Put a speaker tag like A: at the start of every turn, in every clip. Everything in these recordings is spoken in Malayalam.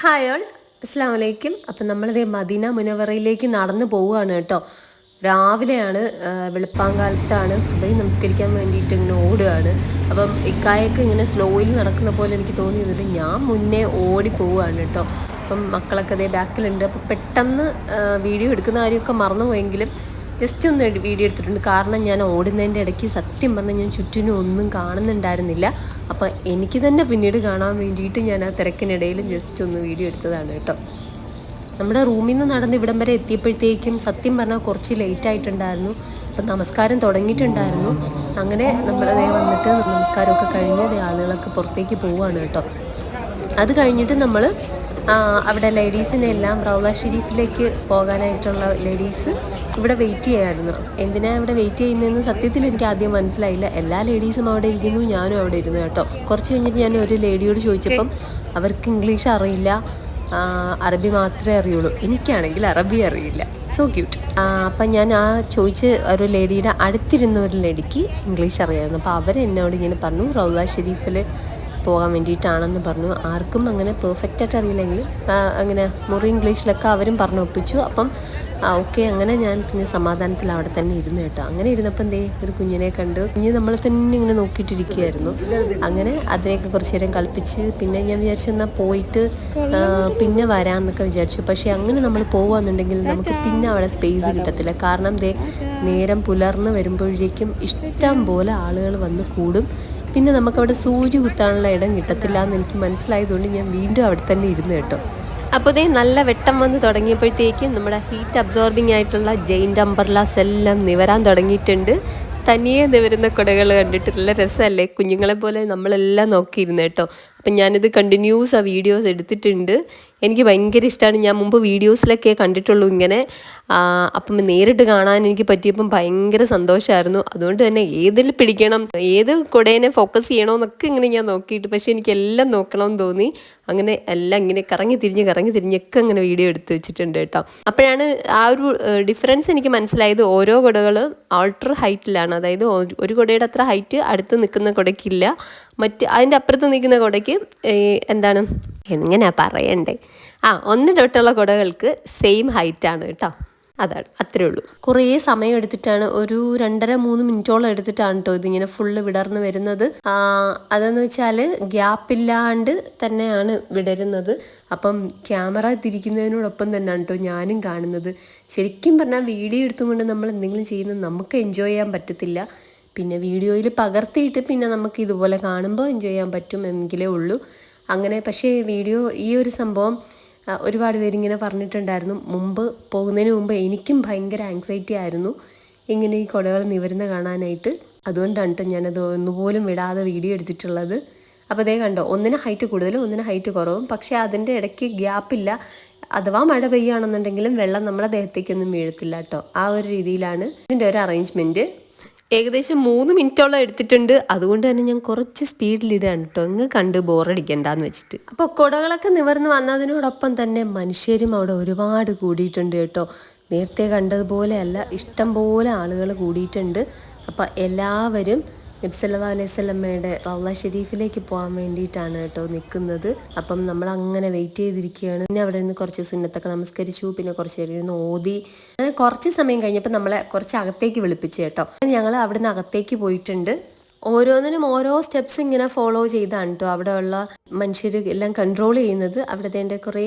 A: ഹായ് ഓൾ അസ്സാം വലൈക്കും അപ്പം നമ്മളിത് മദീന മുനവറയിലേക്ക് നടന്നു പോവുകയാണ് കേട്ടോ. രാവിലെയാണ് വെളുപ്പാങ്കാലത്താണ് സുബൈ നമസ്കരിക്കാൻ വേണ്ടിയിട്ട് ഇങ്ങനെ ഓടുകയാണ്. അപ്പം ഇക്കായൊക്കെ ഇങ്ങനെ സ്ലോയിൽ നടക്കുന്ന പോലെ എനിക്ക് തോന്നി ഞാൻ മുന്നേ ഓടി പോവുകയാണ് കേട്ടോ. അപ്പം മക്കളൊക്കെ അതേ ബാക്കിലുണ്ട്. അപ്പം പെട്ടെന്ന് വീഡിയോ എടുക്കുന്ന കാര്യമൊക്കെ മറന്നുപോയെങ്കിലും ജസ്റ്റ് ഒന്ന് വീഡിയോ എടുത്തിട്ടുണ്ട്. കാരണം ഞാൻ ഓടുന്നതിന്റെ ഇടയ്ക്ക് സത്യം പറഞ്ഞാൽ ഞാൻ ചുറ്റിനും ഒന്നും കാണുന്നുണ്ടായിരുന്നില്ല. അപ്പോൾ എനിക്ക് തന്നെ പിന്നീട് കാണാൻ വേണ്ടിയിട്ട് ഞാൻ ആ തിരക്കിനിടയിൽ ജസ്റ്റ് ഒന്ന് വീഡിയോ എടുത്തതാണ് കേട്ടോ. നമ്മുടെ റൂമിൽ നിന്ന് നടന്ന് ഇവിടം വരെ എത്തിയപ്പോഴത്തേക്കും സത്യം പറഞ്ഞാൽ കുറച്ച് ലേറ്റ് ആയിട്ടുണ്ടായിരുന്നു. അപ്പം നമസ്കാരം തുടങ്ങിയിട്ടുണ്ടായിരുന്നു. അങ്ങനെ നമ്മൾ വന്നിട്ട് നമസ്കാരമൊക്കെ കഴിഞ്ഞ് ആളുകളൊക്കെ പുറത്തേക്ക് പോവുകയാണ് കേട്ടോ. അത് കഴിഞ്ഞിട്ട് നമ്മൾ അവിടെ ലേഡീസിനെ എല്ലാം റൗള ഷെരീഫിലേക്ക് പോകാനായിട്ടുള്ള ലേഡീസ് ഇവിടെ വെയിറ്റ് ചെയ്യായിരുന്നു. എന്തിനാണ് ഇവിടെ വെയിറ്റ് ചെയ്യുന്നതെന്ന് സത്യത്തിൽ എനിക്ക് ആദ്യം മനസ്സിലായില്ല. എല്ലാ ലേഡീസും അവിടെ ഇരിക്കുന്നു ഞാനും അവിടെ ഇരുന്നു കേട്ടോ. കുറച്ച് കഴിഞ്ഞിട്ട് ഞാൻ ഒരു ലേഡിയോട് ചോദിച്ചപ്പം അവർക്ക് ഇംഗ്ലീഷ് അറിയില്ല. അറബി മാത്രമേ അറിയുള്ളൂ. എനിക്കാണെങ്കിൽ അറബി അറിയില്ല. സോ ക്യൂട്ട് അപ്പം ഞാൻ ആ ചോദിച്ച് ഒരു ലേഡിയുടെ അടുത്തിരുന്ന ഒരു ലേഡിക്ക് ഇംഗ്ലീഷ് അറിയായിരുന്നു. അപ്പോൾ അവർ എന്നോട് ഇങ്ങനെ പറഞ്ഞു റൗള ഷെരീഫിൽ പോകാൻ വേണ്ടിയിട്ടാണെന്ന് പറഞ്ഞു. ആർക്കും അങ്ങനെ പെർഫെക്റ്റ് ആയിട്ട് അറിയില്ലെങ്കിലും അങ്ങനെ മുറി ഇംഗ്ലീഷിലൊക്കെ അവരും പറഞ്ഞു ഒപ്പിച്ചു. അപ്പം ഓക്കെ അങ്ങനെ ഞാൻ പിന്നെ സമാധാനത്തിൽ അവിടെ തന്നെ ഇരുന്നു കേട്ടോ. അങ്ങനെ ഇരുന്നപ്പോൾ എന്തേ ഒരു കുഞ്ഞിനെ കണ്ടു. കുഞ്ഞ് നമ്മളെ തന്നെ ഇങ്ങനെ നോക്കിയിട്ടിരിക്കുകയായിരുന്നു. അങ്ങനെ അതിനെയൊക്കെ കുറച്ച് നേരം കളിപ്പിച്ച് പിന്നെ ഞാൻ വിചാരിച്ചു എന്നാൽ പോയിട്ട് പിന്നെ വരാമെന്നൊക്കെ വിചാരിച്ചു. പക്ഷേ അങ്ങനെ നമ്മൾ പോവാന്നുണ്ടെങ്കിൽ നമുക്ക് പിന്നെ അവിടെ സ്പേസ് കിട്ടത്തില്ല. കാരണം ദേ നേരം പുലർന്ന് വരുമ്പോഴേക്കും ഇഷ്ടം പോലെ ആളുകൾ വന്ന് കൂടും. പിന്നെ നമുക്കവിടെ സൂചി കുത്താനുള്ള ഇടം കിട്ടത്തില്ല എന്ന് എനിക്ക് മനസ്സിലായതുകൊണ്ട് ഞാൻ വീണ്ടും അവിടെ തന്നെ ഇരുന്ന് കേട്ടോ. അപ്പോൾ നല്ല വെട്ടം വന്ന് തുടങ്ങിയപ്പോഴത്തേക്കും നമ്മുടെ ഹീറ്റ് അബ്സോർബിംഗ് ആയിട്ടുള്ള ജെയിന്റ് അംബർലാസ് എല്ലാം നിവരാൻ തുടങ്ങിയിട്ടുണ്ട്. തനിയെ നിവരുന്ന കുടകൾ കണ്ടിട്ട് നല്ല രസമല്ലേ? കുഞ്ഞുങ്ങളെ പോലെ നമ്മളെല്ലാം നോക്കിയിരുന്നു കേട്ടോ. അപ്പം ഞാനിത് കണ്ടിന്യൂസ് ആ വീഡിയോസ് എടുത്തിട്ടുണ്ട്. എനിക്ക് ഭയങ്കര ഇഷ്ടമാണ് ഞാൻ മുമ്പ് വീഡിയോസിലൊക്കെ കണ്ടിട്ടുള്ളൂ ഇങ്ങനെ. അപ്പം നേരിട്ട് കാണാൻ എനിക്ക് പറ്റിയപ്പം ഭയങ്കര സന്തോഷമായിരുന്നു അതുകൊണ്ട് തന്നെ ഏതിൽ പിടിക്കണം ഏത് കുടേനെ ഫോക്കസ് ചെയ്യണമെന്നൊക്കെ ഇങ്ങനെ ഞാൻ നോക്കിയിട്ട് പക്ഷേ എനിക്ക് എല്ലാം നോക്കണമെന്ന് തോന്നി. അങ്ങനെ എല്ലാം ഇങ്ങനെ കറങ്ങി തിരിഞ്ഞ് കറങ്ങി തിരിഞ്ഞൊക്കെ അങ്ങനെ വീഡിയോ എടുത്ത് വെച്ചിട്ടുണ്ട് കേട്ടോ. അപ്പോഴാണ് ആ ഒരു ഡിഫറൻസ് എനിക്ക് മനസ്സിലായത്. ഓരോ കുടകളും ആൾട്ടർ ഹൈറ്റിലാണ് അതായത് ഒരു- കുടയുടെ അത്ര ഹൈറ്റ് അടുത്ത് നിൽക്കുന്ന കുടയ്ക്കില്ല. മറ്റ് അതിന്റെ അപ്പുറത്ത് നിൽക്കുന്ന കുടയ്ക്ക് എന്താണ്? എങ്ങനെയാ പറയണ്ടേ. ആ ഒന്ന് തൊട്ടുള്ള കുടകൾക്ക് സെയിം ഹൈറ്റ് ആണ് കേട്ടോ. അതാണ് അത്രേ ഉള്ളൂ. കുറേ സമയം എടുത്തിട്ടാണ് ഒരു രണ്ടര മൂന്ന് മിനിറ്റോളം എടുത്തിട്ടാണ് കേട്ടോ ഇതിങ്ങനെ ഫുള്ള് വിടർന്ന് വരുന്നത്. അതെന്ന് വെച്ചാൽ ഗ്യാപ്പില്ലാണ്ട് തന്നെയാണ് വിടരുന്നത്. അപ്പം ക്യാമറ തിരിക്കുന്നതിനോടൊപ്പം തന്നെയാണ് കേട്ടോ ഞാനും കാണുന്നത്. ശരിക്കും പറഞ്ഞാൽ വീഡിയോ എടുത്തുകൊണ്ട് നമ്മൾ എന്തെങ്കിലും ചെയ്യുന്നത് നമുക്ക് എൻജോയ് ചെയ്യാൻ പറ്റത്തില്ല. പിന്നെ വീഡിയോയിൽ പകർത്തിയിട്ട് പിന്നെ നമുക്ക് ഇതുപോലെ കാണുമ്പോൾ എൻജോയ് ചെയ്യാൻ പറ്റും എങ്കിലേ ഉള്ളൂ. അങ്ങനെ പക്ഷേ വീഡിയോ ഈ ഒരു സംഭവം ഒരുപാട് പേരിങ്ങനെ പറഞ്ഞിട്ടുണ്ടായിരുന്നു. മുമ്പ് പോകുന്നതിന് മുമ്പ് എനിക്കും ഭയങ്കര ആങ്സൈറ്റി ആയിരുന്നു. ഇങ്ങനെ ഈ കൊടകൾ നിവരുന്ന കാണാനായിട്ട്. അതുകൊണ്ടാണ് കേട്ടോ ഞാനത് ഒന്നുപോലും വിടാതെ വീഡിയോ എടുത്തിട്ടുള്ളത്. അപ്പോൾ അതേ കണ്ടോ ഒന്നിന് ഹൈറ്റ് കൂടുതലും ഒന്നിന് ഹൈറ്റ് കുറവും. പക്ഷേ അതിന്റെ ഇടയ്ക്ക് ഗ്യാപ്പില്ല അഥവാ മഴ പെയ്യുകയാണെന്നുണ്ടെങ്കിലും വെള്ളം നമ്മുടെ ദേഹത്തേക്കൊന്നും വീഴത്തില്ല കേട്ടോ ആ ഒരു രീതിയിലാണ് ഇതിന്റെ ഒരു അറേഞ്ച്മെന്റ് ഏകദേശം മൂന്ന് മിനിറ്റോളം എടുത്തിട്ടുണ്ട്. അതുകൊണ്ട് തന്നെ ഞാൻ കുറച്ച് സ്പീഡിലിടുകയാണ് കേട്ടോ ഇങ്ങ് കണ്ട് ബോറടിക്കണ്ടെന്ന് വെച്ചിട്ട്. അപ്പോൾ കുടകളൊക്കെ നിവർന്ന് വന്നതിനോടൊപ്പം തന്നെ മനുഷ്യരും അവിടെ ഒരുപാട് കൂടിയിട്ടുണ്ട് കേട്ടോ. നേരത്തെ കണ്ടതുപോലെയല്ല ഇഷ്ടം പോലെ ആളുകൾ കൂടിയിട്ടുണ്ട്. അപ്പോൾ എല്ലാവരും നബ്സല്ലാ അലൈഹി സ്വലമ്മയുടെ റൗല ഷെരീഫിലേക്ക് പോകാൻ വേണ്ടിയിട്ടാണ് കേട്ടോ നിൽക്കുന്നത്. അപ്പം നമ്മൾ അങ്ങനെ വെയിറ്റ് ചെയ്തിരിക്കുകയാണ്. പിന്നെ അവിടെ നിന്ന് കുറച്ച് സുന്നത്തൊക്കെ നമസ്കരിച്ചു. പിന്നെ കുറച്ച് നേരം ഇരുന്ന് ഓതി. അങ്ങനെ കുറച്ച് സമയം കഴിഞ്ഞപ്പോൾ നമ്മളെ കുറച്ച് അകത്തേക്ക് വിളിപ്പിച്ചു കേട്ടോ. ഞങ്ങൾ അവിടെ നിന്ന് അകത്തേക്ക് പോയിട്ടുണ്ട്. ഓരോന്നിനും ഓരോ സ്റ്റെപ്സ് ഇങ്ങനെ ഫോളോ ചെയ്താണ് കേട്ടോ. അവിടെയുള്ള മനുഷ്യർ എല്ലാം കൺട്രോൾ ചെയ്യുന്നത്. അവിടുത്തെ കുറേ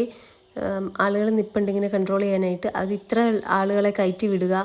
A: ആളുകൾ നിൽപ്പുണ്ട് ഇങ്ങനെ കൺട്രോൾ ചെയ്യാനായിട്ട്. അത് ഇത്ര ആളുകളെ കയറ്റി വിടുക.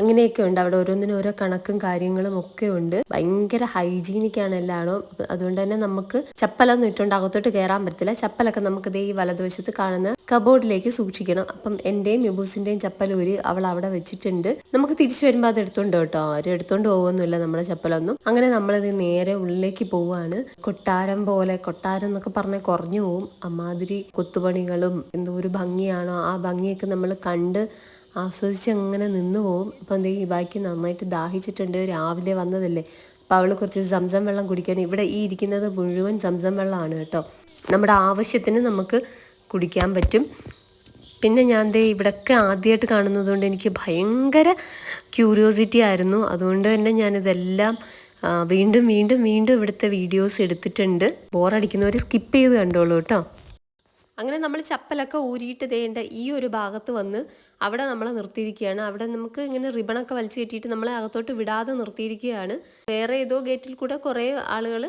A: അങ്ങനെയൊക്കെ ഉണ്ട്. അവിടെ ഓരോന്നിനും ഓരോ കണക്കും കാര്യങ്ങളും ഒക്കെ ഉണ്ട്. ഭയങ്കര ഹൈജീനിക് ആണ് എല്ലായിടവും അതുകൊണ്ട് തന്നെ നമുക്ക് ചപ്പലൊന്നും ഇട്ടുകൊണ്ട് അകത്തോട്ട് കയറാൻ പറ്റത്തില്ല. ചപ്പലൊക്കെ നമുക്ക് ദേ ഈ വലതുവശത്ത് കാണുന്ന കബോർഡിലേക്ക് സൂക്ഷിക്കണം. അപ്പം എന്റെയും യുബൂസിന്റെയും ചപ്പലൂരി അവൾ അവിടെ വെച്ചിട്ടുണ്ട്. നമുക്ക് തിരിച്ചു വരുമ്പോൾ അത് എടുത്തോണ്ട് കേട്ടോ. ആരും എടുത്തോണ്ട് പോകുന്നില്ല നമ്മുടെ ചപ്പലൊന്നും. അങ്ങനെ നമ്മളത് നേരെ ഉള്ളിലേക്ക് പോവാണ്. കൊട്ടാരം പോലെ കൊട്ടാരം എന്നൊക്കെ പറഞ്ഞാൽ കുറഞ്ഞു പോവും. അമാതിരി കൊത്തുപണികളും എന്തോ ഒരു ഭംഗിയാണോ? ആ ഭംഗിയൊക്കെ നമ്മൾ കണ്ട് ആസ്വദിച്ച് അങ്ങനെ നിന്ന് പോവും അപ്പം എന്തേ ഈ ബാക്കി നന്നായിട്ട് ദാഹിച്ചിട്ടുണ്ട്. രാവിലെ വന്നതല്ലേ. അപ്പോൾ അവൾ കുറച്ച് സംസം വെള്ളം കുടിക്കാൻ. ഇവിടെ ഈ ഇരിക്കുന്നത് മുഴുവൻ സംസം വെള്ളമാണ് കേട്ടോ. നമ്മുടെ ആവശ്യത്തിന് നമുക്ക് കുടിക്കാൻ പറ്റും. പിന്നെ ഞാൻ ദേ ഇവിടൊക്കെ ആദ്യമായിട്ട് കാണുന്നതുകൊണ്ട് എനിക്ക് ഭയങ്കര ക്യൂരിയോസിറ്റി ആയിരുന്നു. അതുകൊണ്ട് തന്നെ ഞാനിതെല്ലാം വീണ്ടും വീണ്ടും വീണ്ടും ഇവിടുത്തെ വീഡിയോസ് എടുത്തിട്ടുണ്ട്. ബോറടിക്കുന്നവർ സ്കിപ്പ് ചെയ്ത് കണ്ടോളൂ കേട്ടോ. അങ്ങനെ നമ്മൾ ചപ്പലൊക്കെ ഊരിയിട്ട് തേണ്ട ഈ ഒരു ഭാഗത്ത് വന്ന് അവിടെ നമ്മളെ നിർത്തിയിരിക്കുകയാണ്. അവിടെ നമുക്ക് ഇങ്ങനെ റിബണൊക്കെ വലിച്ചു കെട്ടിയിട്ട് നമ്മളെ അകത്തോട്ട് വിടാതെ നിർത്തിയിരിക്കുകയാണ്. വേറെ ഏതോ ഗേറ്റിൽ കൂടെ കുറേ ആളുകൾ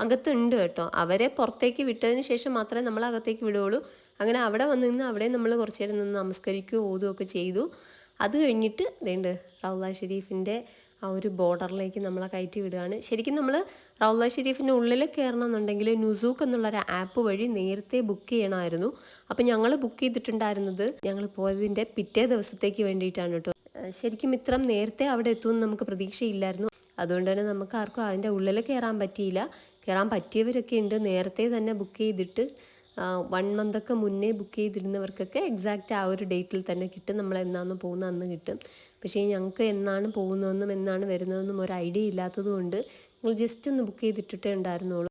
A: അകത്തുണ്ട് കേട്ടോ. അവരെ പുറത്തേക്ക് വിട്ടതിന് ശേഷം മാത്രമേ നമ്മളെ അകത്തേക്ക് വിടുകയുള്ളൂ. അങ്ങനെ അവിടെ വന്ന് നിന്ന് അവിടെ നമ്മൾ കുറച്ച് നേരം നിന്ന് നമസ്കരിക്കുകയോ ഓതുകയൊക്കെ ചെയ്തു. അത് കഴിഞ്ഞിട്ട് ഇതേണ്ട് റൗല ഷെരീഫിന്റെ ആ ഒരു ബോർഡറിലേക്ക് നമ്മളെ കയറ്റി വിടുകയാണ്. ശരിക്കും നമ്മൾ റൗല ഷെരീഫിന്റെ ഉള്ളിൽ കയറണം എന്നുണ്ടെങ്കിൽ നുസൂക്ക് എന്നുള്ളൊരു ആപ്പ് വഴി നേരത്തെ ബുക്ക് ചെയ്യണമായിരുന്നു. അപ്പോൾ ഞങ്ങൾ ബുക്ക് ചെയ്തിട്ടുണ്ടായിരുന്നത് ഞങ്ങൾ പോയതിന്റെ പിറ്റേ ദിവസത്തേക്ക് വേണ്ടിയിട്ടാണ് കേട്ടോ ശരിക്കും ഇത്രം നേരത്തെ അവിടെ എത്തുമെന്ന് നമുക്ക് പ്രതീക്ഷയില്ലായിരുന്നു. അതുകൊണ്ട് തന്നെ നമുക്ക് ആർക്കും അതിന്റെ ഉള്ളിൽ കയറാൻ പറ്റിയില്ല. കയറാൻ പറ്റിയവരൊക്കെ ഉണ്ട്. നേരത്തെ തന്നെ ബുക്ക് ചെയ്തിട്ട് വൺ മന്തൊക്കെ മുന്നേ ബുക്ക് ചെയ്തിരുന്നവർക്കൊക്കെ എക്സാക്റ്റ് ആ ഒരു ഡേറ്റിൽ തന്നെ കിട്ടും. നമ്മൾ എന്നാണ് പോകുന്ന അന്ന് കിട്ടും. പക്ഷേ ഞങ്ങൾക്ക് എന്നാണ് പോകുന്നതെന്നും എന്നാണ് വരുന്നതെന്നും ഒരു ഐഡിയ ഇല്ലാത്തതുകൊണ്ട് ഞങ്ങൾ ജസ്റ്റ് ഒന്ന് ബുക്ക് ചെയ്തിട്ടിട്ടേ ഉണ്ടായിരുന്നുള്ളൂ.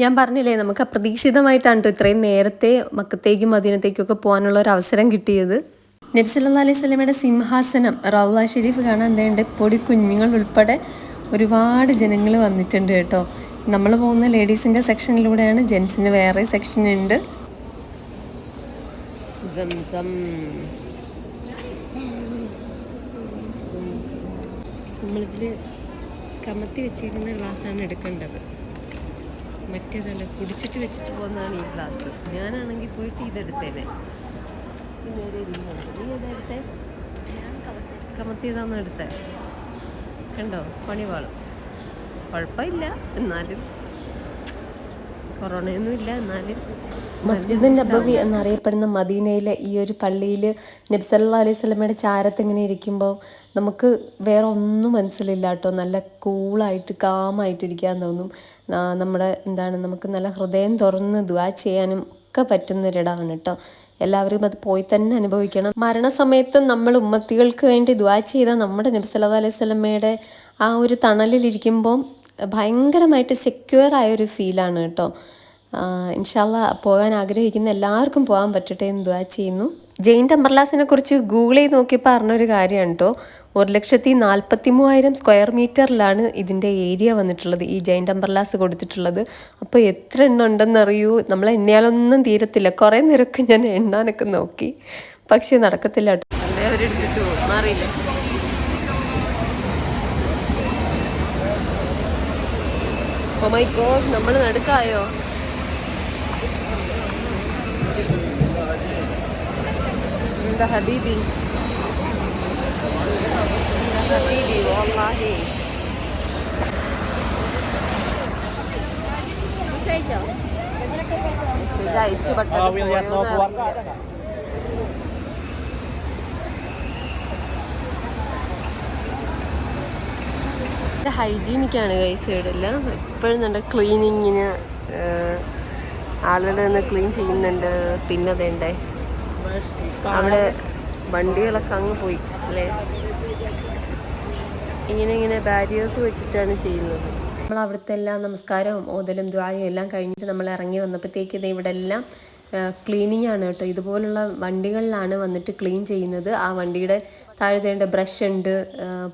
A: ഞാൻ പറഞ്ഞില്ലേ നമുക്ക് അപ്രതീക്ഷിതമായിട്ടാണ് കേട്ടോ ഇത്രയും നേരത്തെ മക്കത്തേക്കും മദീനത്തേക്കൊക്കെ പോകാനുള്ള ഒരു അവസരം കിട്ടിയത്. നബി സല്ലല്ലാഹു അലൈഹി സ്വലമയുടെ സിംഹാസനം റൗള ഷെരീഫ് കാണാൻ എന്തേണ്ട് പൊടി കുഞ്ഞുങ്ങൾ ഉൾപ്പെടെ ഒരുപാട് ജനങ്ങൾ വന്നിട്ടുണ്ട് കേട്ടോ. നമ്മൾ പോകുന്ന ലേഡീസിന്റെ സെക്ഷനിലൂടെയാണ് ജെൻസിന് വേറെ സെക്ഷൻ ഉണ്ട്. നമ്മളിതിൽ കമത്തി വെച്ചിരിക്കുന്ന ഗ്ലാസ്സാണ് എടുക്കേണ്ടത്. മറ്റേതല്ല കുടിച്ചിട്ട് വെച്ചിട്ട് പോകുന്നതാണ് ഈ ഗ്ലാസ്. ഞാനാണെങ്കിൽ പോയിട്ട് ഇതെടുത്തേനെ. നീ ഏതാ എടുത്തേ? കമത്തിയതാണോ എടുത്തേ? കണ്ടോ? പണിവാളും. കുഴപ്പമില്ല. എന്നാലും കൊറോണയൊന്നും ഇല്ല എന്നാലും മസ്ജിദ് നബവി എന്നറിയപ്പെടുന്ന മദീനയിലെ ഈ ഒരു പള്ളിയിൽ നബ്സല്ലാ അലൈഹി സ്വലമയുടെ ചാരത്ത് ഇങ്ങനെ ഇരിക്കുമ്പോൾ നമുക്ക് വേറെ ഒന്നും മനസ്സിലില്ല കേട്ടോ. നല്ല കൂളായിട്ട് കാമായിട്ടിരിക്കാൻ തോന്നും. നമ്മുടെ എന്താണ് നമുക്ക് നല്ല ഹൃദയം തുറന്ന് ദുവാ ചെയ്യാനും ഒക്കെ പറ്റുന്നൊരിടമാണ് കേട്ടോ. എല്ലാവരും അത് പോയി തന്നെ അനുഭവിക്കണം. മരണസമയത്ത് നമ്മൾ ഉമ്മത്തികൾക്ക് വേണ്ടി ദുവാ ചെയ്ത നമ്മുടെ നബ്സല്ലാ അലൈഹി സ്വലമയുടെ ആ ഒരു തണലിലിരിക്കുമ്പോൾ ഭയങ്കരമായിട്ട് സെക്യൂർ ആയ ഒരു ഫീലാണ് കേട്ടോ. ഇൻഷാല്ല പോകാൻ ആഗ്രഹിക്കുന്ന എല്ലാവർക്കും പോകാൻ പറ്റട്ടെ എന്ന് ദുവാ ചെയ്യുന്നു. ജെയിൻ ടെമ്പർലാസിനെ കുറിച്ച് ഗൂഗിൾ ചെയ്ത് നോക്കിയപ്പോൾ അറിഞ്ഞൊരു കാര്യമാണ് കേട്ടോ. ഒരു ലക്ഷത്തി നാൽപ്പത്തി മൂവായിരം സ്ക്വയർ മീറ്ററിലാണ് ഇതിന്റെ ഏരിയ വന്നിട്ടുള്ളത് ഈ ജെയിൻ ടെമ്പർലാസ് കൊടുത്തിട്ടുള്ളത്. അപ്പോൾ എത്ര എണ്ണം ഉണ്ടെന്നറിയൂ? നമ്മൾ എണ്ണിയാലൊന്നും തീരത്തില്ല. കുറേ നിരക്ക് ഞാൻ എണ്ണാനൊക്കെ നോക്കി. പക്ഷേ നടക്കത്തില്ല കേട്ടോ. ഓ മൈ ഗോഡ് നമ്മൾ നടുക്കായോ? എന്താ ഹബീബി? ഹബീബി വാല്ലാഹി മെസ്സേജ് അയച്ചു പെട്ടെന്ന് ഹൈജീനിക്കാണ് ഇവിടെ എല്ലാം എപ്പോഴും നല്ല ക്ലീനിങ്ങിന് ആളുകൾ നിന്ന് ക്ലീൻ ചെയ്യുന്നുണ്ട്. പിന്നെ അതേണ്ടേ അവിടെ വണ്ടികളൊക്കെ അങ്ങ് പോയി അല്ലേ? ഇങ്ങനെ ഇങ്ങനെ ബാരിയേഴ്സ് വെച്ചിട്ടാണ് ചെയ്യുന്നത്. നമ്മൾ അവിടുത്തെ എല്ലാം നമസ്കാരവും ഓതലും ദ്വായും എല്ലാം കഴിഞ്ഞിട്ട് നമ്മൾ ഇറങ്ങി വന്നപ്പോഴത്തേക്ക് ഇവിടെ എല്ലാം ക്ലീനിങ് ആണ് കേട്ടോ. ഇതുപോലുള്ള വണ്ടികളിലാണ് വന്നിട്ട് ക്ലീൻ ചെയ്യുന്നത്. ആ വണ്ടിയുടെ താഴത്തേണ്ട ബ്രഷ് ഉണ്ട്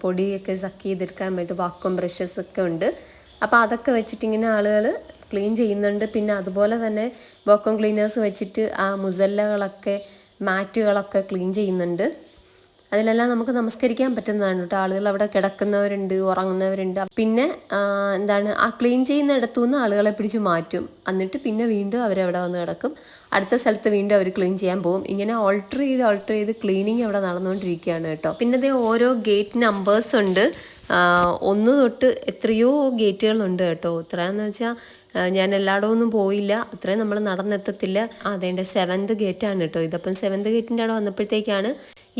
A: പൊടിയൊക്കെ സക്ക് ചെയ്തെടുക്കാൻ വേണ്ടി വാക്കും ബ്രഷസ് ഒക്കെ ഉണ്ട്. അപ്പോൾ അതൊക്കെ വെച്ചിട്ട് ഇങ്ങനെ ആളുകൾ ക്ലീൻ ചെയ്യുന്നുണ്ട്. പിന്നെ അതുപോലെ തന്നെ വാക്കും ക്ലീനേഴ്സ് വെച്ചിട്ട് ആ മുസല്ലകളൊക്കെ മാറ്റുകളൊക്കെ ക്ലീൻ ചെയ്യുന്നുണ്ട്. അതിലെല്ലാം നമുക്ക് നമസ്കരിക്കാൻ പറ്റുന്നതാണ് കേട്ടോ. ആളുകൾ അവിടെ കിടക്കുന്നവരുണ്ട് ഉറങ്ങുന്നവരുണ്ട്. പിന്നെ എന്താണ് ആ ക്ലീൻ ചെയ്യുന്ന ഇടത്തു നിന്ന് ആളുകളെ പിടിച്ച് മാറ്റും. എന്നിട്ട് പിന്നെ വീണ്ടും അവരവിടെ വന്ന് കിടക്കും. അടുത്ത സ്ഥലത്ത് വീണ്ടും അവർ ക്ലീൻ ചെയ്യാൻ പോകും. ഇങ്ങനെ ഓൾട്ടർ ചെയ്ത് ഓൾട്ടർ ചെയ്ത് ക്ലീനിങ് അവിടെ നടന്നുകൊണ്ടിരിക്കുകയാണ് കേട്ടോ. പിന്നെ അതേ ഓരോ ഗേറ്റ് നമ്പേഴ്സ് ഉണ്ട്. ഒന്ന് തൊട്ട് എത്രയോ ഗേറ്റുകളുണ്ട് കേട്ടോ. ഇത്രയെന്ന് വെച്ചാൽ ഞാൻ എല്ലായിടവും ഒന്നും പോയില്ല. അത്രയും നമ്മൾ നടന്നെത്തത്തില്ല. അതേന്റെ സെവൻത് ഗേറ്റാണ് കേട്ടോ ഇതപ്പം സെവൻത് ഗേറ്റിന്റെ അവിടെ വന്നപ്പോഴത്തേക്കാണ്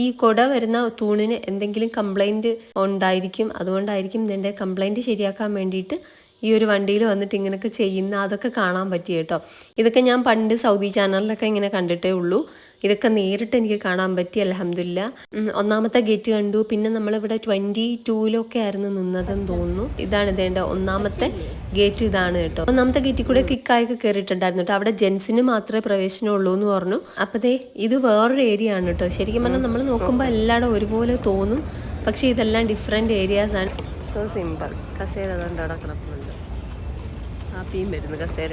A: ഈ കൊട വരുന്ന തൂണിന് എന്തെങ്കിലും കംപ്ലൈന്റ് ഉണ്ടായിരിക്കും. അതുകൊണ്ടായിരിക്കും ഇതിന്റെ കംപ്ലൈന്റ് ശരിയാക്കാൻ വേണ്ടിയിട്ട് ഈ ഒരു വണ്ടിയിൽ വന്നിട്ട് ഇങ്ങനെയൊക്കെ ചെയ്യുന്ന അതൊക്കെ കാണാൻ പറ്റി കേട്ടോ. ഇതൊക്കെ ഞാൻ പണ്ട് സൗദി ചാനലിലൊക്കെ ഇങ്ങനെ കണ്ടിട്ടേ ഉള്ളൂ. ഇതൊക്കെ നേരിട്ട് എനിക്ക് കാണാൻ പറ്റി അലഹമില്ല ഒന്നാമത്തെ ഗേറ്റ് കണ്ടു. പിന്നെ നമ്മളിവിടെ ട്വന്റി ടൂവിലൊക്കെ ആയിരുന്നു നിന്നതെന്ന് തോന്നുന്നു. ഇതാണ് ഇതേണ്ട ഒന്നാമത്തെ ഗേറ്റ് ഇതാണ് കേട്ടോ. ഒന്നാമത്തെ ഗേറ്റിൽ കൂടെ കിക്കായൊക്കെ കയറിയിട്ടുണ്ടായിരുന്നു കേട്ടോ. അവിടെ ജെൻസിന് മാത്രമേ പ്രവേശനമുള്ളൂ എന്ന് പറഞ്ഞു. അപ്പോൾ ദേ ഇത് വേറൊരു ഏരിയ ആണ് കേട്ടോ. ശരിക്കും പറഞ്ഞാൽ നമ്മൾ നോക്കുമ്പോൾ എല്ലായിടും ഒരുപോലെ തോന്നും. പക്ഷേ ഇതെല്ലാം ഡിഫറെന്റ് ഏരിയാസ് ആണ്. സോ സിമ്പിൾ കസേര ആ ഹാപ്പിയും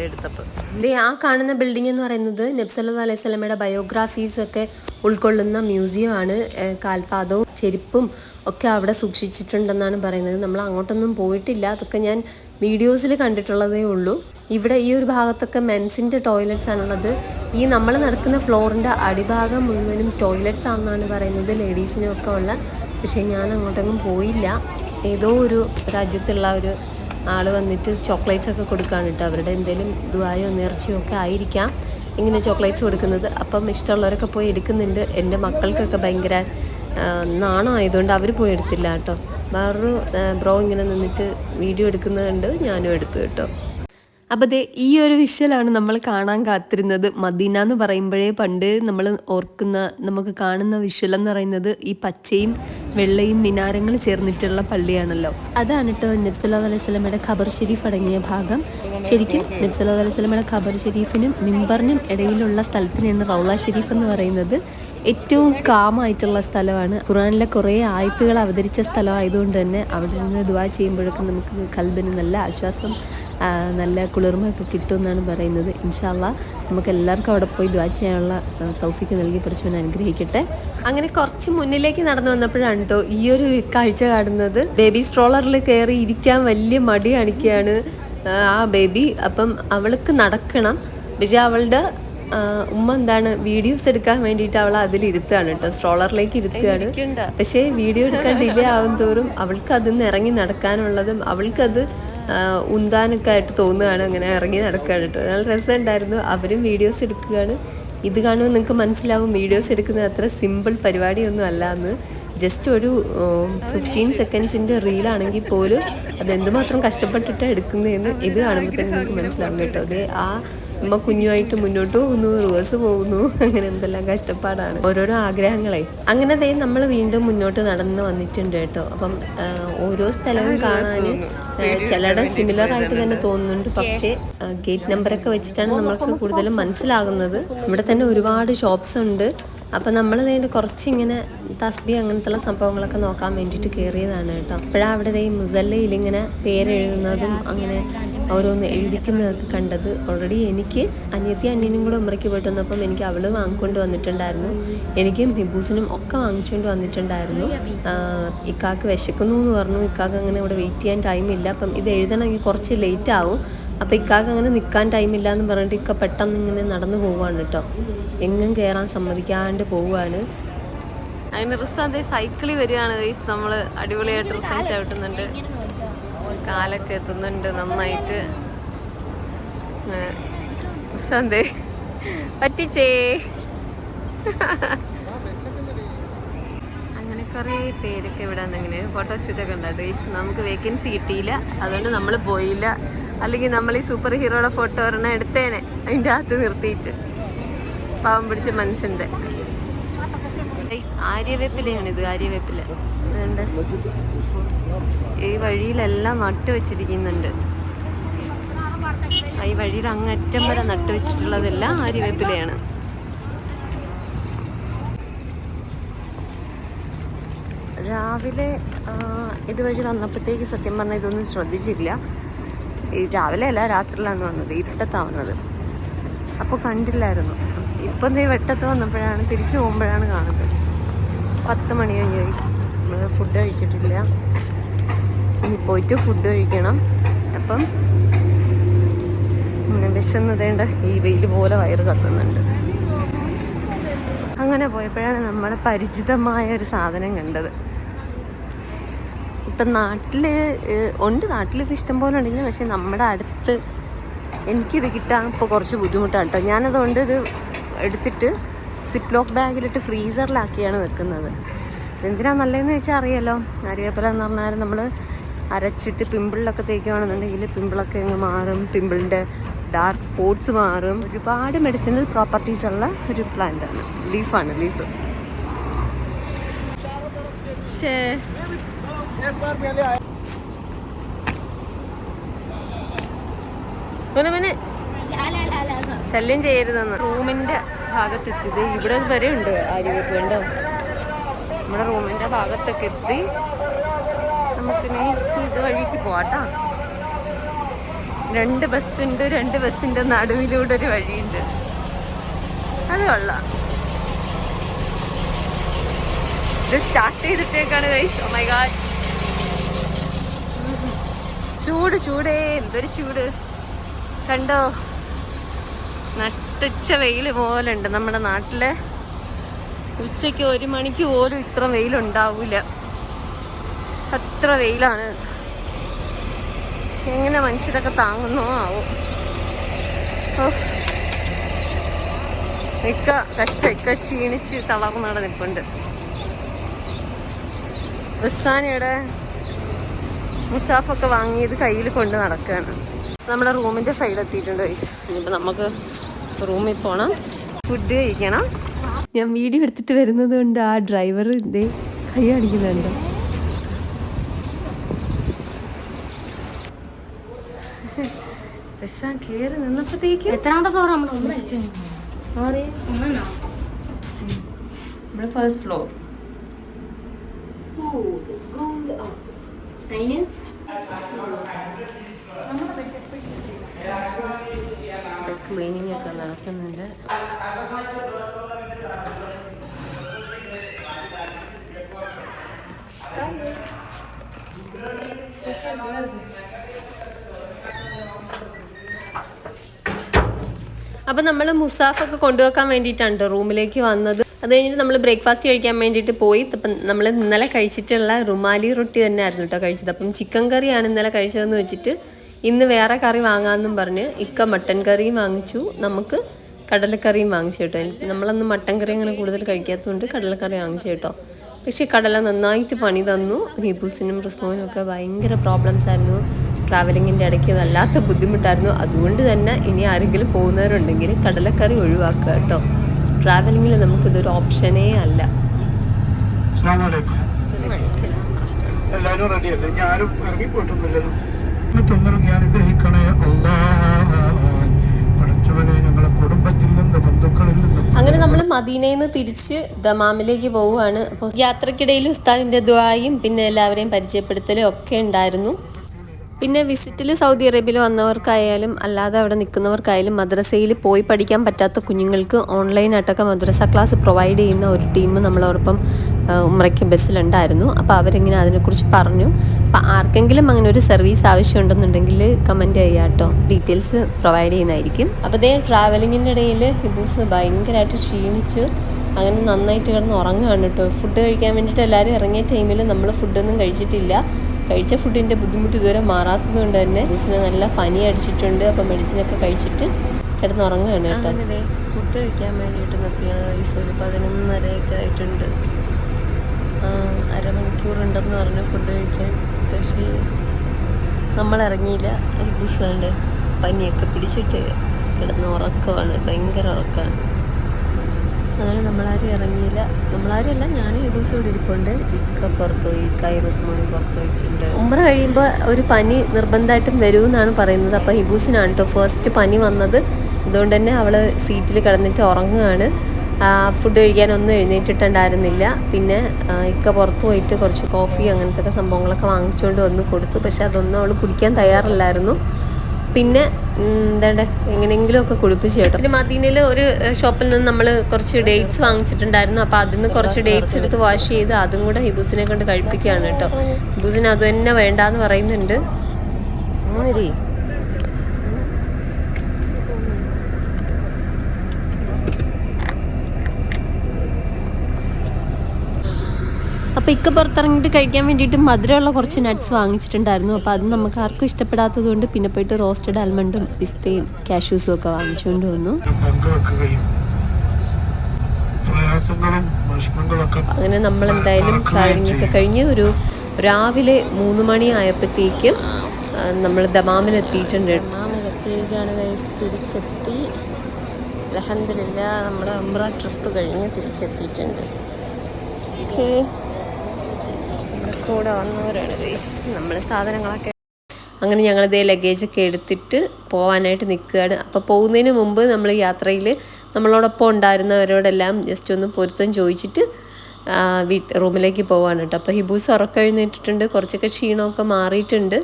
A: എടുത്തപ്പോൾ. ദേ ആ കാണുന്ന ബിൽഡിംഗ് എന്ന് പറയുന്നത് നബ്സല്ലാ അലൈഹി സ്വലമയുടെ ബയോഗ്രാഫീസ് ഒക്കെ ഉൾക്കൊള്ളുന്ന മ്യൂസിയം ആണ്. കാൽപാദവും ചെരുപ്പും ഒക്കെ അവിടെ സൂക്ഷിച്ചിട്ടുണ്ടെന്നാണ് പറയുന്നത്. നമ്മൾ അങ്ങോട്ടൊന്നും പോയിട്ടില്ല. അതൊക്കെ ഞാൻ വീഡിയോസിൽ കണ്ടിട്ടുള്ളതേ ഉള്ളൂ. ഇവിടെ ഈ ഒരു ഭാഗത്തൊക്കെ മെൻസിന്റെ ടോയ്ലറ്റ്സ് ആണുള്ളത്. ഈ നമ്മൾ നടക്കുന്ന ഫ്ലോറിന്റെ അടിഭാഗം മുഴുവനും ടോയ്ലറ്റ്സ് ആണെന്നാണ് പറയുന്നത്. ലേഡീസിനും ഒക്കെ ഉള്ള. പക്ഷേ ഞാൻ അങ്ങോട്ടെങ്ങും പോയില്ല. ഏതോ ഒരു രാജ്യത്തുള്ള ഒരു ആൾ വന്നിട്ട് ചോക്ലേറ്റ്സ് ഒക്കെ കൊടുക്കുകയാണ് കേട്ടോ. അവരുടെ എന്തെങ്കിലും ദുബായോ നേർച്ചയോ ഒക്കെ ആയിരിക്കാം ഇങ്ങനെ ചോക്ലേറ്റ്സ് കൊടുക്കുന്നത്. അപ്പം ഇഷ്ടമുള്ളവരൊക്കെ പോയി എടുക്കുന്നുണ്ട്. എന്റെ മക്കൾക്കൊക്കെ ഭയങ്കര നാണമായതുകൊണ്ട് അവർ പോയി എടുത്തില്ല കേട്ടോ. വേറൊരു ബ്രോ ഇങ്ങനെ നിന്നിട്ട് വീഡിയോ എടുക്കുന്നത് ഞാനും എടുത്തു കേട്ടോ. അപ്പോൾ അതെ ഈ ഒരു വിഷ്വലാണ് നമ്മൾ കാണാൻ കാത്തിരുന്നത്. മദീന എന്ന് പറയുമ്പോഴേ പണ്ട് നമ്മൾ ഓർക്കുന്ന നമുക്ക് കാണുന്ന വിഷ്വൽ എന്ന് പറയുന്നത് ഈ പച്ചയും വെള്ളയും മിനാരങ്ങൾ ചേർന്നിട്ടുള്ള പള്ളിയാണല്ലോ. അതാണ് കേട്ടോ നബ്സല്ലാ അലൈഹി സ്വലമയുടെ ഖബർ ഷെരീഫ് അടങ്ങിയ ഭാഗം. ശരിക്കും നബ്സല്ലാ അലൈഹി സ്വലമയുടെ ഖബർ ഷെരീഫിനും മിമ്പറിനും ഇടയിലുള്ള സ്ഥലത്തിനാണ് റൗള ഷെരീഫ് എന്ന് പറയുന്നത്. ഏറ്റവും കാമായിട്ടുള്ള സ്ഥലമാണ്. ഖുറാനിലെ കുറേ ആയത്തുകൾ അവതരിച്ച സ്ഥലമായതുകൊണ്ട് തന്നെ അവിടെ നിന്ന് ദുവാ ചെയ്യുമ്പോഴൊക്കെ നമുക്ക് കൽബിന് നല്ല ആശ്വാസം നല്ല കുളിർമയൊക്കെ കിട്ടുമെന്നാണ് പറയുന്നത്. ഇൻഷാല്ല നമുക്ക് എല്ലാവർക്കും അവിടെ പോയി ദ്വാ ചെയ്യാനുള്ള തൗഫിക്ക് നൽകി പറിച്ചു അനുഗ്രഹിക്കട്ടെ. അങ്ങനെ കുറച്ച് മുന്നിലേക്ക് നടന്നു വന്നപ്പോഴാണ് കേട്ടോ. ഈ ഒരു കാഴ്ച കാണുന്നത് ബേബി സ്ട്രോളറിൽ കയറി ഇരിക്കാൻ വലിയ മടി കാണിക്കുകയാണ് ആ, ബേബി. അപ്പം അവൾക്ക് നടക്കണം. പക്ഷേ അവളുടെ ഉമ്മ എന്താണ് വീഡിയോസ് എടുക്കാൻ വേണ്ടിയിട്ട് അവൾ അതിൽ ഇരുത്തുകയാണ് കേട്ടോ. സ്ട്രോളറിലേക്ക് ഇരുത്തുകയാണ്. പക്ഷേ വീഡിയോ എടുക്കാൻ ഡിലേ ആവും തോറും അവൾക്ക് അതിൽ നിന്ന് ഇറങ്ങി നടക്കാനുള്ളതും അവൾക്കത് ഉന്താനൊക്കെ ആയിട്ട് തോന്നുകയാണ്. അങ്ങനെ ഇറങ്ങി നടക്കുകയാണ് കേട്ടോ. നല്ല രസമുണ്ടായിരുന്നു. അവരും വീഡിയോസ് എടുക്കുകയാണ്. ഇത് കാണുമ്പോൾ നിങ്ങൾക്ക് മനസ്സിലാവും വീഡിയോസ് എടുക്കുന്നത് അത്ര സിമ്പിൾ പരിപാടിയൊന്നും അല്ല എന്ന്. ജസ്റ്റ് ഒരു ഫിഫ്റ്റീൻ സെക്കൻഡ്സിന്റെ റീലാണെങ്കിൽ പോലും അത് എന്തുമാത്രം കഷ്ടപ്പെട്ടിട്ട് എടുക്കുന്നതെന്ന് ഇത് കാണുമ്പോൾ തന്നെ നിങ്ങൾക്ക് മനസ്സിലാവും കേട്ടോ. അതെ ആ അമ്മ കുഞ്ഞുമായിട്ട് മുന്നോട്ട് പോകുന്നു റിവേഴ്സ് പോകുന്നു അങ്ങനെ എന്തെല്ലാം കഷ്ടപ്പാടാണ്. ഓരോരോ ആഗ്രഹങ്ങളെ. അങ്ങനെ അതേ നമ്മൾ വീണ്ടും മുന്നോട്ട് നടന്ന് വന്നിട്ടുണ്ട് കേട്ടോ. അപ്പം ഓരോ സ്ഥലവും കാണാൻ ചിലടം സിമിലർ ആയിട്ട് തന്നെ തോന്നുന്നുണ്ട്. പക്ഷേ ഗേറ്റ് നമ്പറൊക്കെ വെച്ചിട്ടാണ് നമ്മൾക്ക് കൂടുതലും മനസ്സിലാകുന്നത്. ഇവിടെ തന്നെ ഒരുപാട് ഷോപ്സ് ഉണ്ട്. അപ്പം നമ്മൾ നേരിട്ട് കുറച്ചിങ്ങനെ തസ്ബി അങ്ങനത്തെ സംഭവങ്ങളൊക്കെ നോക്കാൻ വേണ്ടിയിട്ട് കയറിയതാണ് കേട്ടോ. അപ്പോഴാണ് അവിടെ ഈ മുസല്ലയിൽ ഇങ്ങനെ പേരെഴുതുന്നതും അങ്ങനെ ഓരോന്ന് എഴുതിക്കുന്നതൊക്കെ കണ്ടത് ഓൾറെഡി എനിക്ക് അനിയത്തി അനിയനും കൂടെ ഉമ്മറയ്ക്ക് പോയിട്ട് വന്നപ്പം എനിക്ക് അവൾ വാങ്ങിക്കൊണ്ട് വന്നിട്ടുണ്ടായിരുന്നു. എനിക്കും ഹിബൂസിനും ഒക്കെ വാങ്ങിച്ചുകൊണ്ട് വന്നിട്ടുണ്ടായിരുന്നു. ഇക്കാക്ക് വിശക്കുന്നു എന്ന് പറഞ്ഞു. ഇക്കാക്ക് അങ്ങനെ ഇവിടെ വെയിറ്റ് ചെയ്യാൻ ടൈമില്ല അപ്പം ഇത് എഴുതണമെങ്കിൽ കുറച്ച് ലേറ്റ് ആവും. അപ്പം ഇക്കാക്ക് അങ്ങനെ നിൽക്കാൻ ടൈമില്ല എന്ന് പറഞ്ഞിട്ട് ഇക്ക പെട്ടെന്ന് ഇങ്ങനെ നടന്നു പോവാണ് കേട്ടോ. എങ്ങും കയറാൻ സമ്മതിക്കാണ്ട് പോവുകയാണ്. അങ്ങനെ അതേ സൈക്കിളിൽ വരികയാണ് ഗൈസ് നമ്മൾ അടിപൊളിയായിട്ട് റിസാൻ ചവിട്ടുന്നുണ്ട്. കാലൊക്കെ എത്തുന്നുണ്ട് നന്നായിട്ട്. റിസാന്തേ പറ്റിച്ചേ. അങ്ങനെ കുറേ പേരൊക്കെ ഇവിടെ വന്നിങ്ങനെ ഫോട്ടോഷൂട്ടൊക്കെ ഉണ്ടായത് നമുക്ക് വേക്കൻസി കിട്ടിയില്ല. അതുകൊണ്ട് നമ്മൾ പോയില്ല. അല്ലെങ്കിൽ നമ്മൾ ഈ സൂപ്പർ ഹീറോയുടെ ഫോട്ടോ ഒരെണ്ണം എടുത്തേനെ. അതിന്റെ അകത്ത് നിർത്തിയിട്ട്. പാവം പിടിച്ച മനസ്സുണ്ട്. ഇത് ആര്യവേപ്പില. അതുകൊണ്ട് ഈ വഴിയിലെല്ലാം നട്ടു വെച്ചിരിക്കുന്നുണ്ട്. ഈ വഴിയിൽ അങ്ങറ്റം വരെ നട്ടു വെച്ചിട്ടുള്ളതെല്ലാം ആര്യവേപ്പിലയാണ്. രാവിലെ ഇതുവഴി വന്നപ്പോഴത്തേക്ക് സത്യം പറഞ്ഞാൽ ഇതൊന്നും ശ്രദ്ധിച്ചില്ല ഈ രാവിലെ അല്ല രാത്രിയിലാണ് വന്നത് ഇരുട്ടത്താണ് വന്നത്. അപ്പോൾ കണ്ടില്ലായിരുന്നു. ഇപ്പം ദേ വെട്ടത്ത് വന്നപ്പോഴാണ് തിരിച്ചു പോകുമ്പോഴാണ് കാണുന്നത്. പത്ത് മണി കഴിഞ്ഞു നമ്മൾ ഫുഡ് കഴിച്ചിട്ടില്ല. ഇനി പോയിട്ട് ഫുഡ് കഴിക്കണം. അപ്പം വിശന്നതേണ്ട ഈ വെയിൽ പോലെ വയറ് കത്തുന്നുണ്ട്. അങ്ങനെ പോയപ്പോഴാണ് നമ്മളെ പരിചിതമായ ഒരു സാധനം കണ്ടത്. ഇപ്പം നാട്ടിൽ ഉണ്ട് നാട്ടിൽ ഇഷ്ടം പോലെ ഉണ്ടെങ്കിലും പക്ഷെ നമ്മുടെ അടുത്ത് എനിക്കിത് കിട്ടാൻ ഇപ്പോൾ കുറച്ച് ബുദ്ധിമുട്ടാണ് കേട്ടോ. ഞാനതുകൊണ്ട് ഇത് എടുത്തിട്ട് സിപ്പ് ലോക്ക് ബാഗിലിട്ട് ഫ്രീസറിലാക്കിയാണ് വെക്കുന്നത്. എന്തിനാ നല്ലതെന്ന് വെച്ചാൽ അറിയാലോ. അരിവേപ്പില എന്ന് പറഞ്ഞാൽ നമ്മൾ അരച്ചിട്ട് പിമ്പിളിലൊക്കെ തേക്കുകയാണെന്നുണ്ടെങ്കിൽ പിമ്പിളൊക്കെ അങ്ങ് മാറും. പിമ്പിളിന്റെ ഡാർക്ക് സ്പോട്ട്സ് മാറും. ഒരുപാട് മെഡിസിനൽ പ്രോപ്പർട്ടീസ് ഉള്ള ഒരു പ്ലാന്റ് ആണ്. ലീഫാണ് ലീഫ് പിന്നെ മോനെ. ശല്യം ചെയ്യരുതെന്ന്. റൂമിന്റെ ഭാഗത്തെത്തിയത് ഇവിടെ വരെ ഉണ്ട് ആര്യവേക്ക് കണ്ടോ? നമ്മുടെ റൂമിന്റെ ഭാഗത്തൊക്കെ എത്തി. നമുക്കിനി ഇത് വഴിക്ക് പോവാട്ടാ. രണ്ട് ബസ്സുണ്ട് രണ്ട് ബസ്സിന്റെ നടുവിലൂടെ ഒരു വഴിയുണ്ട്. അത് കൊള്ളാം. ഇത് സ്റ്റാർട്ട് ചെയ്തിട്ടേക്കാണ് ഗൈസ് മൈ ഗാഡ് ചൂട് ചൂടേ. എന്തൊരു ചൂട്. കണ്ടോ? നട്ടുച്ച വെയിൽ പോലെ ഉണ്ട് നമ്മുടെ നാട്ടിലെ. ഉച്ചയ്ക്ക് ഒരു മണിക്ക് പോലും ഇത്ര വെയിലുണ്ടാവൂല. അത്ര വെയിലാണ്. എങ്ങനെ മനുഷ്യരൊക്കെ താങ്ങുന്നോ ആവും. ഇക്ക കഷ്ട ഇക്ക ക്ഷീണിച്ച് തളർന്നവിടെ നിൽപ്പുണ്ട് റിസാനയുടെ മുസാഫൊക്കെ വാങ്ങിയത് കയ്യിൽ കൊണ്ട് നടക്കുകയാണ് നമ്മുടെ റൂമിന്റെ സൈഡ് എത്തിയിട്ടുണ്ട്. guys. ഇനിയിപ്പോൾ നമുക്ക് റൂമിൽ പോകണം ഫുഡ് കഴിക്കണം. ഞാൻ വീഡിയോ എടുത്തിട്ട് വരുന്നത് കൊണ്ട് ആ ഡ്രൈവർ ഇതേ കൈ അടിക്കുന്നുണ്ട് റിസാൻ കയറി നിന്നപ്പോഴത്തേക്കും
B: എത്രാമത്തെ ഫ്ലോർ നമ്മൾ
A: നമ്മുടെ ഫസ്റ്റ് ഫ്ലോർ ക്ലീനിങ് ഒക്കെ നടക്കുന്നുണ്ട് അപ്പം നമ്മൾ മുസാഫൊക്കെ കൊണ്ടുവെക്കാൻ വേണ്ടിയിട്ടാണ് റൂമിലേക്ക് വന്നത്. അത് കഴിഞ്ഞിട്ട് നമ്മൾ ബ്രേക്ക്ഫാസ്റ്റ് കഴിക്കാൻ വേണ്ടിയിട്ട് പോയി. അപ്പം നമ്മൾ ഇന്നലെ കഴിച്ചിട്ടുള്ള റുമാലി റൊട്ടി തന്നെ ആയിരുന്നു കേട്ടോ കഴിച്ചത്. അപ്പം ചിക്കൻ കറിയാണ് ഇന്നലെ കഴിച്ചതെന്ന് വെച്ചിട്ട് ഇന്ന് വേറെ കറി വാങ്ങാമെന്നും പറഞ്ഞ് ഇക്ക മട്ടൻ കറിയും വാങ്ങിച്ചു. നമുക്ക് കടലക്കറിയും വാങ്ങിച്ചു കേട്ടോ. നമ്മളന്ന് മട്ടൻ കറി അങ്ങനെ കൂടുതൽ കഴിക്കാത്തതുകൊണ്ട് കടലക്കറി വാങ്ങിച്ചു കേട്ടോ. പക്ഷേ കടല നന്നായിട്ട് പണി തന്നു. ഹിബൂസിനും റിസ്മോനും ഒക്കെ ഭയങ്കര പ്രോബ്ലംസ് ആയിരുന്നു. ട്രാവലിങ്ങിന്റെ ഇടയ്ക്ക് വല്ലാത്ത ബുദ്ധിമുട്ടായിരുന്നു. അതുകൊണ്ട് തന്നെ ഇനി ആരെങ്കിലും പോകുന്നവരുണ്ടെങ്കിൽ കടലക്കറി ഒഴിവാക്കുക കേട്ടോ. ട്രാവലിങ്ങിൽ നമുക്കിതൊരു ഓപ്ഷനേ അല്ല.
C: എല്ലാവരും റെഡി അല്ലേ? ഞാനും ഇറങ്ങിപ്പോയിട്ടൊന്നുമില്ലല്ലോ തന്നിറങ്ങി അനുഗ്രഹിക്കണേ പഠിച്ചവനെ ഞങ്ങളെ കുടുംബത്തിൽ നിന്ന് ബന്ധുക്കളിൽ നിന്ന്
A: അങ്ങനെ നമ്മൾ മദീനയിൽ നിന്ന് തിരിച്ച് ദമാമിലേക്ക് പോവുകയാണ്. അപ്പോൾ യാത്രക്കിടയിൽ ഉസ്താദിന്റെ ദ്വായും പിന്നെ എല്ലാവരെയും പരിചയപ്പെടുത്തലും ഒക്കെ ഉണ്ടായിരുന്നു. പിന്നെ വിസിറ്റിൽ സൗദി അറേബ്യയിൽ വന്നവർക്കായാലും അല്ലാതെ അവിടെ നിൽക്കുന്നവർക്കായാലും മദ്രസയിൽ പോയി പഠിക്കാൻ പറ്റാത്ത കുഞ്ഞുങ്ങൾക്ക് ഓൺലൈനായിട്ടൊക്കെ മദ്രസ ക്ലാസ് പ്രൊവൈഡ് ചെയ്യുന്ന ഒരു ടീം നമ്മളോടൊപ്പം ഉമ്രയ്ക്ക് ബസ്സിലുണ്ടായിരുന്നു. അപ്പോൾ അവരിങ്ങനെ അതിനെക്കുറിച്ച് പറഞ്ഞു. അപ്പോൾ ആർക്കെങ്കിലും അങ്ങനെ ഒരു സർവീസ് ആവശ്യമുണ്ടെന്നുണ്ടെങ്കിൽ കമന്റ് ചെയ്യാം കേട്ടോ. ഡീറ്റെയിൽസ് പ്രൊവൈഡ് ചെയ്യുന്നതായിരിക്കും. അപ്പോൾ ഇതേ ട്രാവലിങ്ങിന്റെ ഇടയിൽ ഹിബൂസ് ഭയങ്കരമായിട്ട് ക്ഷീണിച്ച്. അങ്ങനെ നന്നായിട്ട് കിടന്ന് ഉറങ്ങുകയാണ് കേട്ടോ. ഫുഡ് കഴിക്കാൻ വേണ്ടിയിട്ട് എല്ലാവരും ഇറങ്ങിയ ടൈമിൽ നമ്മൾ ഫുഡൊന്നും കഴിച്ചിട്ടില്ല. കഴിച്ച ഫുഡിന്റെ ബുദ്ധിമുട്ട് ഇതുവരെ മാറാത്തത് കൊണ്ട് തന്നെ ഹിബൂസിന് നല്ല പനി അടിച്ചിട്ടുണ്ട്. അപ്പം മെഡിസിനൊക്കെ കഴിച്ചിട്ട് കിടന്ന് കിടന്നുറങ്ങുകയാണ് കേട്ടോ. ഫുഡ് കഴിക്കാൻ വേണ്ടിയിട്ട് നിർത്തിയാണ്. ഒരു പതിനൊന്നരയൊക്കെ ആയിട്ടുണ്ട്. അരമണിക്കൂർ ഉണ്ടെന്ന് പറഞ്ഞു ഫുഡ് കഴിക്കാൻ. പക്ഷേ നമ്മൾ ഇറങ്ങിയില്ല ഒരു കണ്ട് പനിയൊക്കെ പിടിച്ചിട്ട് കിടന്ന് ഉറക്കമാണ് ഭയങ്കര ഉറക്കമാണ്. അതുകൊണ്ട് നമ്മളാരും ഇറങ്ങിയില്ല നമ്മളാരും അല്ല ഞാൻ ഈ ദിവസം ഇവിടെ ഇരിപ്പുണ്ട്. ഇക്ക പുറത്തുപോയി കൈറസ് മോണി പുറത്തുപോയിട്ടുണ്ട് ഉമ്ര കഴിയുമ്പോൾ ഒരു പനി നിർബന്ധമായിട്ടും വരുമെന്നാണ് പറയുന്നത്. അപ്പോൾ ഹിബൂസിനാണ് കേട്ടോ ഫസ്റ്റ് പനി വന്നത്. അതുകൊണ്ട് തന്നെ അവൾ സീറ്റിൽ കിടന്നിട്ട് ഉറങ്ങുകയാണ്. ഫുഡ് കഴിക്കാനൊന്നും എഴുന്നേറ്റിട്ടുണ്ടായിരുന്നില്ല. പിന്നെ ഇക്ക പുറത്ത് പോയിട്ട് കുറച്ച് കോഫി അങ്ങനത്തെ സംഭവങ്ങളൊക്കെ വാങ്ങിച്ചുകൊണ്ട് വന്ന് കൊടുത്തു. പക്ഷെ അതൊന്നും അവൾ കുടിക്കാൻ തയ്യാറല്ലായിരുന്നു. പിന്നെ എന്താണ് എങ്ങനെയെങ്കിലും ഒക്കെ കുളിപ്പിച്ച് കേട്ടോ. പിന്നെ മദീനയിൽ ഒരു ഷോപ്പിൽ നിന്ന് നമ്മൾ കുറച്ച് ഡേറ്റ്സ് വാങ്ങിച്ചിട്ടുണ്ടായിരുന്നു. അപ്പോൾ അതിൽ നിന്ന് കുറച്ച് ഡേറ്റ്സ് എടുത്ത് വാഷ് ചെയ്ത് അതും കൂടെ ഹിബൂസിനെ കൊണ്ട് കഴിപ്പിക്കുകയാണ് കേട്ടോ. ഹിബൂസിന് അത് തന്നെ വേണ്ടാന്ന് പറയുന്നുണ്ട്. അപ്പോൾ ഇക്ക പുറത്തിറങ്ങിയിട്ട് കഴിക്കാൻ വേണ്ടിയിട്ട് മധുരമുള്ള കുറച്ച് നട്ട്സ് വാങ്ങിച്ചിട്ടുണ്ടായിരുന്നു. അപ്പോൾ അത് നമുക്ക് ആർക്കും ഇഷ്ടപ്പെടാത്തത് കൊണ്ട് പിന്നെ പോയിട്ട് റോസ്റ്റഡ് ആൽമണ്ടും പിസ്തയും കാഷ്യൂസും ഒക്കെ വാങ്ങിച്ചുകൊണ്ട് വന്നു. അങ്ങനെ നമ്മൾ എന്തായാലും ട്രാവലിംഗ് ഒക്കെ കഴിഞ്ഞ് ഒരു രാവിലെ മൂന്ന് മണി ആയപ്പോഴത്തേക്കും നമ്മൾ ദമാമിലെത്തിയിട്ടുണ്ട് ദമാമിലെത്തിയിരിക്കുകയാണ് തിരിച്ചെത്തി. അലഹമില്ല നമ്മുടെ അമ്ര ട്രിപ്പ് കഴിഞ്ഞ് തിരിച്ചെത്തിയിട്ടുണ്ട്. ഓക്കേ. കൂടെ വന്നവരാണ് നമ്മൾ സാധനങ്ങളൊക്കെ അങ്ങനെ ഞങ്ങൾ ഇതേ ലഗേജൊക്കെ എടുത്തിട്ട് പോകാനായിട്ട് നിൽക്കുകയാണ് അപ്പോൾ പോകുന്നതിന് മുമ്പ് നമ്മൾ യാത്രയിൽ നമ്മളോടൊപ്പം ഉണ്ടായിരുന്നവരോടെല്ലാം ജസ്റ്റ് ഒന്ന് പൊരുത്തം ചോദിച്ചിട്ട് വീട്ട് റൂമിലേക്ക് പോകാണ് കേട്ടോ. അപ്പോൾ ഹിബൂസ് ഉറക്കം എഴുന്നേറ്റിട്ടുണ്ട്. കുറച്ചൊക്കെ ക്ഷീണമൊക്കെ മാറിയിട്ടുണ്ട്.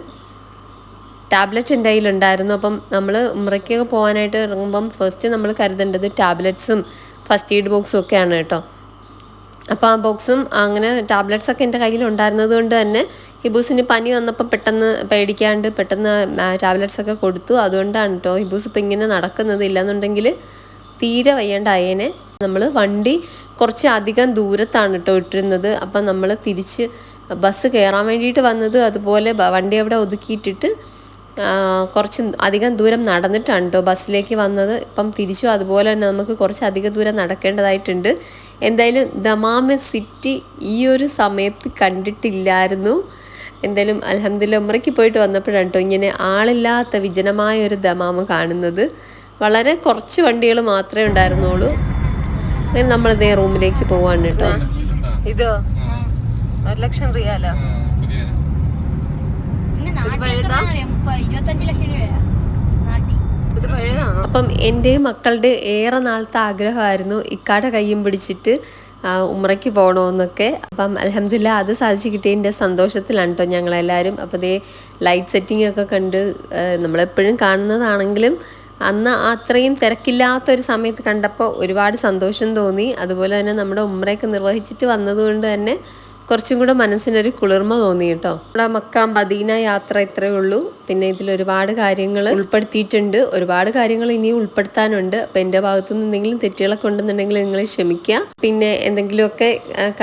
A: ടാബ്ലറ്റ് എന്റെ കയ്യിലുണ്ടായിരുന്നു. അപ്പം നമ്മൾ ഉമ്രയ്ക്കൊക്കെ പോകാനായിട്ട് ഇറങ്ങുമ്പം ഫസ്റ്റ് നമ്മൾ കരുതേണ്ടത് ടാബ്ലറ്റ്സും ഫസ്റ്റ് എയ്ഡ് ബോക്സും ഒക്കെയാണ് കേട്ടോ. അപ്പോൾ ആ ബോക്സും അങ്ങനെ ടാബ്ലറ്റ്സ് ഒക്കെ എന്റെ കയ്യിൽ ഉണ്ടായിരുന്നത് കൊണ്ട് തന്നെ ഹിബൂസിന് പനി വന്നപ്പോൾ പെട്ടെന്ന് പേടിക്കാണ്ട് പെട്ടെന്ന് ടാബ്ലറ്റ്സ് ഒക്കെ കൊടുത്തു. അതുകൊണ്ടാണ് കേട്ടോ ഹിബൂസ് ഇപ്പം ഇങ്ങനെ നടക്കുന്നത്. ഇല്ലയെന്നുണ്ടെങ്കിൽ തീരെ വയ്യാണ്ടായേനെ. നമ്മൾ വണ്ടി കുറച്ച് അധികം ദൂരത്താണ് കേട്ടോ ഇട്ടിരുന്നത്. അപ്പം നമ്മൾ തിരിച്ച് ബസ് കയറാൻ വേണ്ടിയിട്ട് വന്നത് അതുപോലെ വണ്ടി അവിടെ ഒതുക്കിയിട്ടിട്ട് കുറച്ച് അധികം ദൂരം നടന്നിട്ടാണ് കേട്ടോ ബസ്സിലേക്ക് വന്നത്. ഇപ്പം തിരിച്ചും അതുപോലെ തന്നെ നമുക്ക് കുറച്ച് അധിക ദൂരം നടക്കേണ്ടതായിട്ടുണ്ട്. എന്തായാലും ദമാമ സിറ്റി ഈ ഒരു സമയത്ത് കണ്ടിട്ടില്ലായിരുന്നു. എന്തായാലും അലഹമ്മദില്ല ഉമ്രയ്ക്ക് പോയിട്ട് വന്നപ്പോഴാണ് കേട്ടോ ഇങ്ങനെ ആളില്ലാത്ത വിജനമായ ഒരു ദമാമ കാണുന്നത്. വളരെ കുറച്ച് വണ്ടികൾ മാത്രമേ ഉണ്ടായിരുന്നുള്ളൂ. അങ്ങനെ നമ്മളിതേ റൂമിലേക്ക് പോവാണ് കേട്ടോ ഇതോ? ഒരു ലക്ഷം റിയാലോ?
B: ഇത് നാട്ടിൽ
A: അപ്പം എന്റെ മക്കളുടെ ഏറെ നാളത്തെ ആഗ്രഹമായിരുന്നു ഇക്കാടെ കയ്യും പിടിച്ചിട്ട് ഉമ്രയ്ക്ക് പോകണമെന്നൊക്കെ അപ്പം അലഹമില്ല അത് സാധിച്ചു കിട്ടിയതിന്റെ സന്തോഷത്തിലാണ് കേട്ടോ ഞങ്ങളെല്ലാവരും. അപ്പോൾ ദേ ലൈറ്റ് സെറ്റിംഗ് ഒക്കെ കണ്ട് നമ്മളെപ്പോഴും കാണുന്നതാണെങ്കിലും അന്ന് അത്രയും തിരക്കില്ലാത്ത ഒരു സമയത്ത് കണ്ടപ്പോൾ ഒരുപാട് സന്തോഷം തോന്നി. അതുപോലെ തന്നെ നമ്മുടെ ഉമ്രയൊക്കെ നിർവഹിച്ചിട്ട് വന്നതുകൊണ്ട് തന്നെ കുറച്ചും കൂടെ മനസ്സിനൊരു കുളിർമ തോന്നി കേട്ടോ നമ്മുടെ മക്ക മദീന യാത്ര ഇത്രയേ ഉള്ളൂ. പിന്നെ ഇതിൽ ഒരുപാട് കാര്യങ്ങൾ ഉൾപ്പെടുത്തിയിട്ടുണ്ട്. ഒരുപാട് കാര്യങ്ങൾ ഇനി ഉൾപ്പെടുത്താനുണ്ട്. അപ്പം എന്റെ ഭാഗത്തു നിന്ന് എന്തെങ്കിലും തെറ്റുകളൊക്കെ ഉണ്ടെന്നുണ്ടെങ്കിൽ നിങ്ങൾ ക്ഷമിക്കുക. പിന്നെ എന്തെങ്കിലുമൊക്കെ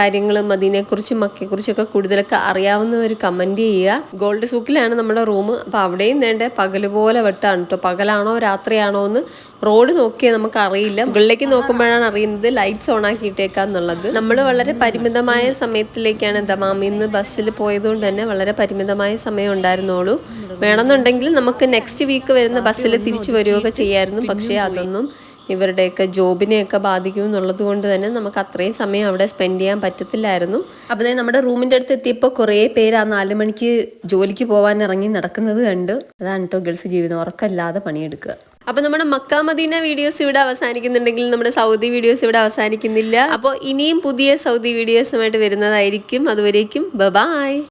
A: കാര്യങ്ങൾ മക്കയെ മക്കയെക്കുറിച്ചൊക്കെ കൂടുതലൊക്കെ അറിയാവുന്നവർ കമന്റ് ചെയ്യുക. ഗോൾഡ് സൂക്കിലാണ് നമ്മുടെ റൂം. അപ്പോൾ അവിടെയും വേണ്ട പകൽ പോലെ വെട്ടാണ് കേട്ടോ പകലാണോ രാത്രിയാണോ എന്ന് റോഡ് നോക്കിയാൽ നമുക്ക് അറിയില്ല മുകളിലേക്ക് നോക്കുമ്പോഴാണ് അറിയുന്നത് ലൈറ്റ്സ് ഓൺ ആക്കിയിട്ടേക്കാന്നുള്ളത് നമ്മൾ വളരെ പരിമിതമായ സമയത്തിലേക്കാണ് ദമാമിന്ന് ബസ്സിൽ പോയതുകൊണ്ട് തന്നെ വളരെ പരിമിതമായ സമയം ഉണ്ടായിരുന്നുള്ളൂ. വേണമെന്നുണ്ടെങ്കിൽ നമുക്ക് നെക്സ്റ്റ് വീക്ക് വരുന്ന ബസ്സിൽ തിരിച്ചു വരികയൊക്കെ ചെയ്യായിരുന്നു. പക്ഷേ അതൊന്നും ഇവരുടെയൊക്കെ ജോബിനെയൊക്കെ ബാധിക്കും എന്നുള്ളത് കൊണ്ട് തന്നെ നമുക്ക് അത്രയും സമയം അവിടെ സ്പെൻഡ് ചെയ്യാൻ പറ്റത്തില്ലായിരുന്നു. അപ്പോൾ തന്നെ നമ്മുടെ റൂമിന്റെ അടുത്ത് എത്തിയപ്പോൾ കുറേ പേര് ആ നാല് മണിക്ക് ജോലിക്ക് പോകാൻ ഇറങ്ങി നടക്കുന്നത് കണ്ട് അതാണ് കേട്ടോ ഗൾഫ് ജീവിതം ഉറക്കമില്ലാതെ പണിയെടുക്കുക. അപ്പോൾ നമ്മുടെ മക്ക മദീന വീഡിയോസ് ഇവിടെ അവസാനിക്കുന്നുണ്ടെങ്കിൽ നമ്മുടെ സൗദി വീഡിയോസ് ഇവിടെ അവസാനിക്കുന്നില്ല. അപ്പോൾ ഇനിയും പുതിയ സൗദി വീഡിയോസുമായിട്ട് വരുന്നതായിരിക്കും. അതുവരേക്കും ബബായ് ബായ്